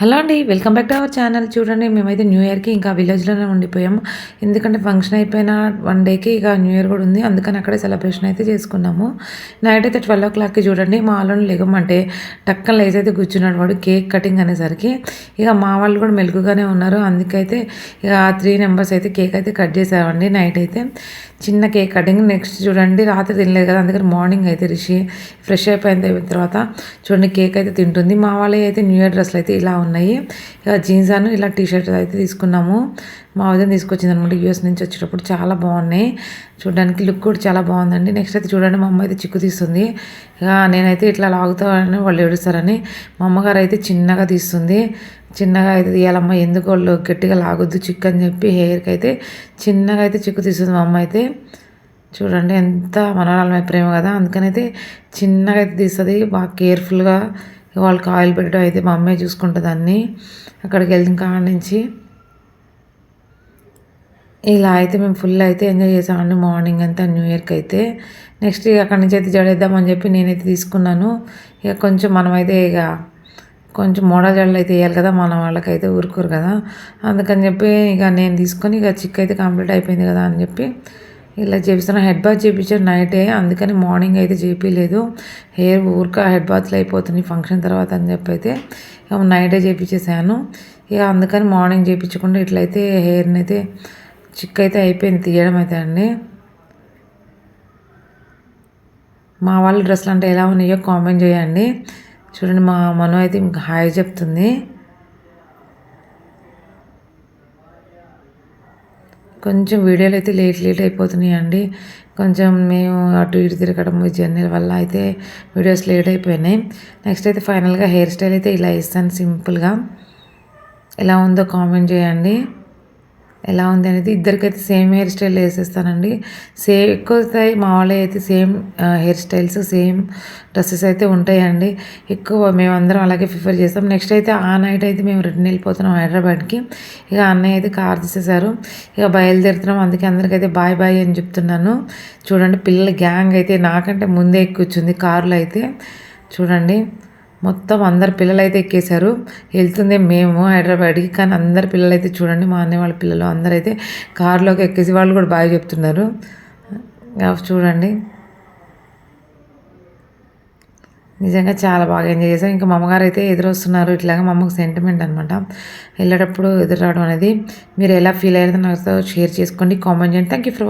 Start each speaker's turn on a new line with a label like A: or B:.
A: Hello అండి welcome back to our channel. చూడండి మేమైతే న్యూ ఇయర్కి ఇంకా విలేజ్లోనే ఉండిపోయాము. ఎందుకంటే ఫంక్షన్ అయిపోయిన వన్ డేకి ఇక న్యూ ఇయర్ కూడా ఉంది. అందుకని అక్కడే సెలబ్రేషన్ అయితే చేసుకున్నాము. నైట్ అయితే ట్వెల్వ్ ఓ క్లాక్కి చూడండి మా వాళ్ళని లేగమంటే టక్కన లేచి అయితే కూర్చున్నాడు వాడు కేక్ కటింగ్ అనేసరికి. ఇక మా వాళ్ళు కూడా మెలుగుగానే ఉన్నారు. అందుకైతే ఇక త్రీ నెంబర్స్ అయితే కేక్ అయితే కట్ చేసామండి నైట్ అయితే. చిన్న కేక్ కటింగ్ నెక్స్ట్ చూడండి రాత్రి తినలేదు కదా అందుకని మార్నింగ్ అయితే రిషి ఫ్రెష్ అయిపోయిన తర్వాత చూడండి కేక్ అయితే తింటుంది. మా వాళ్ళే అయితే న్యూ ఇయర్ డ్రెస్లు అయితే ఇలా ఉన్నాయి. ఇక జీన్స్ అను ఇలా టీ షర్ట్ అయితే తీసుకున్నాము. మా వదిన తీసుకొచ్చింది అనమాట యూఎస్ నుంచి వచ్చేటప్పుడు చాలా బాగున్నాయి. చూడడానికి లుక్ కూడా చాలా బాగుందండి. నెక్స్ట్ అయితే చూడండి మా అమ్మ అయితే చిక్కు తీస్తుంది. ఇక నేనైతే ఇట్లా లాగుతానని వాళ్ళు ఏడుస్తారని మా అమ్మగారు అయితే చిన్నగా తీస్తుంది. చిన్నగా అయితే తీయాలమ్మ ఎందుకు వాళ్ళు గట్టిగా లాగొద్దు చిక్కు అని చెప్పి హెయిర్కి అయితే చిన్నగా అయితే చిక్కు తీస్తుంది మా అమ్మ అయితే. చూడండి ఎంత మనరాలమే ప్రేమ కదా. అందుకనైతే చిన్నగా అయితే తీస్తుంది బాగా కేర్ఫుల్గా వాళ్ళకి ఆయిల్ పెట్టడం అయితే మా అమ్మే చూసుకుంటుంది అన్నీ. అక్కడికి వెళ్ళిన కాడ నుంచి ఇలా అయితే మేము ఫుల్ అయితే ఎంజాయ్ చేసామండి మార్నింగ్ అంతా న్యూ ఇయర్కి అయితే. నెక్స్ట్ ఇక అక్కడి నుంచి అయితే జడేద్దామని చెప్పి నేనైతే తీసుకున్నాను. ఇక కొంచెం మనమైతే ఇక కొంచెం మోడల్ జడలు అయితే వేయాలి కదా మన వాళ్ళకైతే ఊరుకోరు కదా. అందుకని చెప్పి ఇక నేను తీసుకొని ఇక చిక్ అయితే కంప్లీట్ అయిపోయింది కదా అని చెప్పి ఇలా చేపిస్తాను హెడ్ బాత్ చేయించాను నైటే అందుకని మార్నింగ్ అయితే చేపించలేదు హెయిర్ ఊరిక హెడ్ బాత్లు అయిపోతున్నాయి ఫంక్షన్ తర్వాత అని చెప్పి అయితే ఇక నైటే చేపించేసాను ఇక అందుకని మార్నింగ్ చేయించకుండా ఇట్లయితే హెయిర్ని అయితే చిక్ అయితే అయిపోయింది తీయడం అయితే అండి. మా వాళ్ళ డ్రెస్సులు అంటే ఎలా ఉన్నాయో కామెంట్ చేయండి. చూడండి మా మను అయితే హాయ్ చెప్తుంది. కొంచెం వీడియోలు అయితే లేట్ లేట్ అయిపోతున్నాయి అండి. కొంచెం మేము అటు ఇటు తిరగడం జర్నీల వల్ల అయితే వీడియోస్ లేట్ అయిపోయినాయి. నెక్స్ట్ అయితే ఫైనల్గా హెయిర్ స్టైల్ అయితే ఇలా ఇస్తాను సింపుల్గా. ఎలా ఉందో కామెంట్ చేయండి. ఎలా ఉంది అనేది ఇద్దరికైతే సేమ్ హెయిర్ స్టైల్ వేసేస్తానండి. సేమ్ ఎక్కువ వస్తాయి మా వాళ్ళే అయితే same hair styles same dresses అయితే ఉంటాయండి. ఎక్కువ మేమందరం అలాగే ప్రిఫర్ చేస్తాం. నెక్స్ట్ అయితే ఆ నైట్ అయితే మేము రిటర్న్ వెళ్ళిపోతున్నాం హైదరాబాద్కి. ఇక అన్నయ్య అయితే కార్ తీసేశారు. ఇక బయలుదేరుతున్నాం. అందుకే అందరికైతే బాయ్ బాయ్ అని చెప్తున్నాను. చూడండి పిల్లల గ్యాంగ్ అయితే నాకంటే ముందే ఎక్కువచ్చింది కారులో అయితే. చూడండి. మొత్తం అందరు పిల్లలు అయితే ఎక్కేశారు. వెళ్తుంది మేము హైదరాబాద్కి. కానీ అందరు పిల్లలైతే చూడండి మా అన్నయ్య వాళ్ళ పిల్లలు అందరైతే కారులోకి ఎక్కేసి వాళ్ళు కూడా బాగా చెప్తున్నారు. చూడండి. నిజంగా చాలా బాగా ఎంజాయ్ చేసాం ఇంకా మా అమ్మగారు అయితే ఎదురొస్తున్నారు. ఇట్లాగా మా అమ్మకు సెంటిమెంట్ అనమాట వెళ్ళేటప్పుడు ఎదురు రావడం అనేది. మీరు ఎలా ఫీల్ అయ్యారో నాతో షేర్ చేసుకోండి కామెంట్ చేయండి. Thank you for